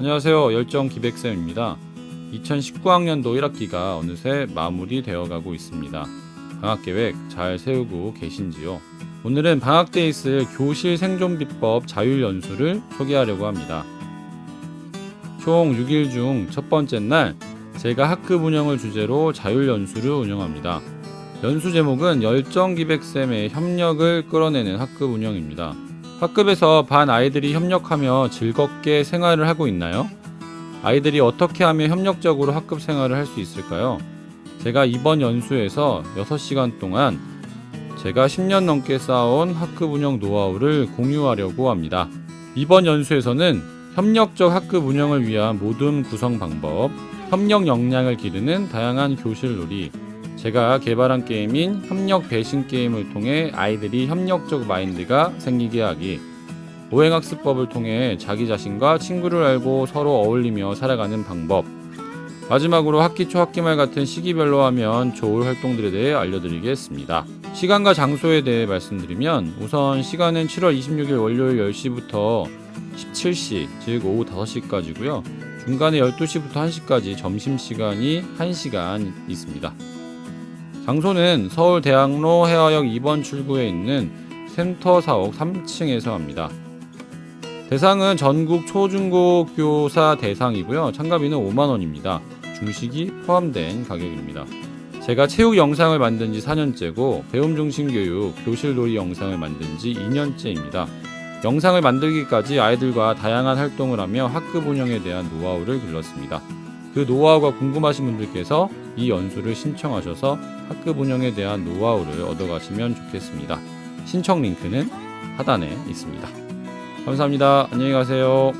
안녕하세요. 열정 기백쌤입니다. 2019학년도 1학기가 어느새 마무리되어 가고 있습니다. 방학 계획 잘 세우고 계신지요? 오늘은 방학 때 있을 교실 생존 비법 자율 연수를 소개하려고 합니다. 총 6일 중 첫 번째 날 제가 학급 운영을 주제로 자율 연수를 운영합니다. 연수 제목은 열정 기백쌤의 협력을 끌어내는 학급 운영입니다. 학급에서 반 아이들이 협력하며 즐겁게 생활을 하고 있나요? 아이들이 어떻게 하면 협력적으로 학급 생활을 할 수 있을까요? 제가 이번 연수에서 6시간 동안 제가 10년 넘게 쌓아온 학급 운영 노하우를 공유하려고 합니다. 이번 연수에서는 협력적 학급 운영을 위한 모든 구성 방법, 협력 역량을 기르는 다양한 교실 놀이, 제가 개발한 게임인 협력 배신 게임을 통해 아이들이 협력적 마인드가 생기게 하기, 오행학습법을 통해 자기 자신과 친구를 알고 서로 어울리며 살아가는 방법, 마지막으로 학기 초 학기 말 같은 시기별로 하면 좋을 활동들에 대해 알려드리겠습니다. 시간과 장소에 대해 말씀드리면 우선 시간은 7월 26일 월요일 10시부터 17시, 즉 오후 5시까지고요. 중간에 12시부터 1시까지 점심시간이 1시간 있습니다. 장소는 서울 대학로 해화역 2번 출구에 있는 센터 사옥 3층에서 합니다. 대상은 전국 초중고 교사 대상이고요. 참가비는 5만 원입니다. 중식이 포함된 가격입니다. 제가 체육 영상을 만든 지 4년째고 배움 중심 교육, 교실 놀이 영상을 만든 지 2년째입니다. 영상을 만들기까지 아이들과 다양한 활동을 하며 학급 운영에 대한 노하우를 길렀습니다. 그 노하우가 궁금하신 분들께서 이 연수를 신청하셔서 학급 운영에 대한 노하우를 얻어가시면 좋겠습니다. 신청 링크는 하단에 있습니다. 감사합니다. 안녕히 가세요.